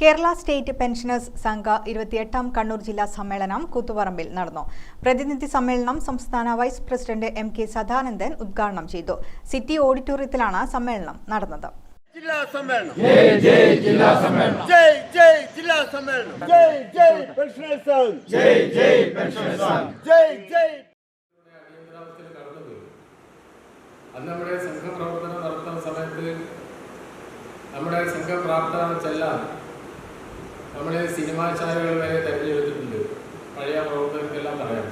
Kerala state pensioners സംഘ ഇരുപത്തിയെട്ടാം കണ്ണൂർ ജില്ലാ സമ്മേളനം കൂത്തുപറമ്പിൽ നടന്നു. പ്രതിനിധി സമ്മേളനം സംസ്ഥാന vice president M K Sadanandan ഉദ്ഘാടനം ചെയ്തു. സിറ്റി ഓഡിറ്റോറിയത്തിലാണ് സമ്മേളനം നടന്നത്. ജില്ലാ സമ്മേളനം. ജയ് ജയ് ജില്ലാ സമ്മേളനം. ജയ് ജയ് ജില്ലാ സമ്മേളനം. ജയ് ജയ് പെൻഷനേഴ്സ് സംഘ് ജയ് ജയ് പെൻഷനേഴ്സ് സംഘ് ജയ് ജയ്. അന്ന് നമ്മുടെ സംഘപ്രവർത്തനം നടത്തുന്ന സമയത്ത് നമ്മുടെ സംഘപ്രാർത്ഥന ചെല്ലാൻ നമ്മളെ സിനിമാചാരകൾ വരെ തെരഞ്ഞെടുത്തിട്ടുണ്ട്. പഴയ പ്രവർത്തകർക്കെല്ലാം പറയാം.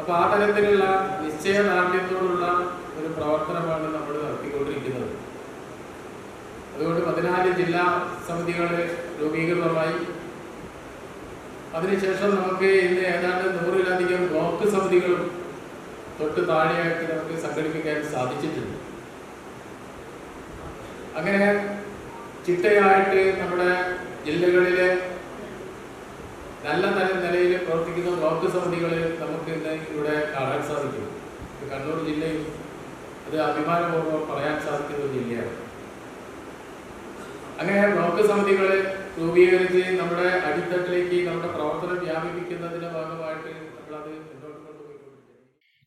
അപ്പോൾ ആ തരത്തിലുള്ള നിശ്ചയദാർഢ്യത്തോടുള്ള ഒരു പ്രവർത്തനമാണ് നമ്മൾ നടത്തിക്കൊണ്ടിരിക്കുന്നത്. അതുകൊണ്ട് പതിനാല് ജില്ലാ സമിതികൾ രൂപീകൃതമായി. അതിനുശേഷം നമുക്ക് ഇന്ന് ഏതാണ്ട് നൂറിലധികം ബ്ലോക്ക് സമിതികളും തൊട്ട് താഴെയായിട്ട് നമുക്ക് സംഘടിപ്പിക്കാൻ സാധിച്ചിട്ടുണ്ട്. അങ്ങനെ ചിട്ടയായിട്ട് നമ്മുടെ ജില്ലകളിലെ നല്ല നല്ല നിലയിൽ പ്രവർത്തിക്കുന്ന ബ്ലോക്ക് സമിതികളിൽ നമുക്ക് ഇന്ന് ഇവിടെ കാണാൻ സാധിക്കും. കണ്ണൂർ ജില്ലയിൽ അത് അഭിമാനപൂർവം പറയാൻ സാധിക്കുന്ന ഒരു ജില്ലയാണ്. അങ്ങനെ ബ്ലോക്ക് സമിതികൾ രൂപീകരിച്ച് നമ്മുടെ അടിത്തട്ടിലേക്ക് നമ്മുടെ പ്രവർത്തനം വ്യാപിപ്പിക്കുന്നതിന്റെ ഭാഗമായിട്ട് നമ്മളത്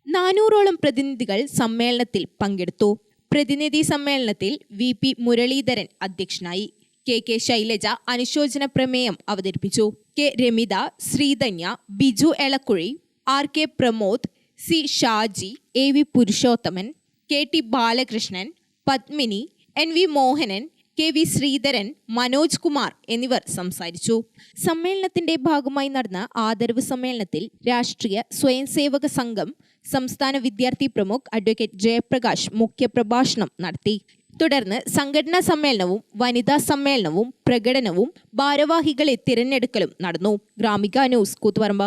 നാനൂറോളം പ്രതിനിധികൾ സമ്മേളനത്തിൽ പങ്കെടുത്തു. പ്രതിനിധി സമ്മേളനത്തിൽ വി പി മുരളീധരൻ അധ്യക്ഷനായി. കെ കെ ശൈലജ അനുശോചന പ്രമേയം അവതരിപ്പിച്ചു. K Ramitha Sreedhanya Biju Elakkuzhi R K Pramod C Shaji A V Purushothaman K T Balakrishnan Padmini N V Mohanan K V Sreedharan Manoj Kumar എന്നിവർ സംസാരിച്ചു. സമ്മേളനത്തിന്റെ ഭാഗമായി നടന്ന ആദരവ് സമ്മേളനത്തിൽ രാഷ്ട്രീയ സ്വയംസേവക സംഘം സംസ്ഥാന വിദ്യാർത്ഥി പ്രമുഖ് അഡ്വക്കേറ്റ് ജയപ്രകാശ് മുഖ്യപ്രഭാഷണം നടത്തി. തുടർന്ന് സംഘടനാ സമ്മേളനവും വനിതാ സമ്മേളനവും പ്രകടനവും ഭാരവാഹികളെ തിരഞ്ഞെടുക്കലും നടന്നു. ഗ്രാമിക ന്യൂസ് കൂത്തുപറമ്പ.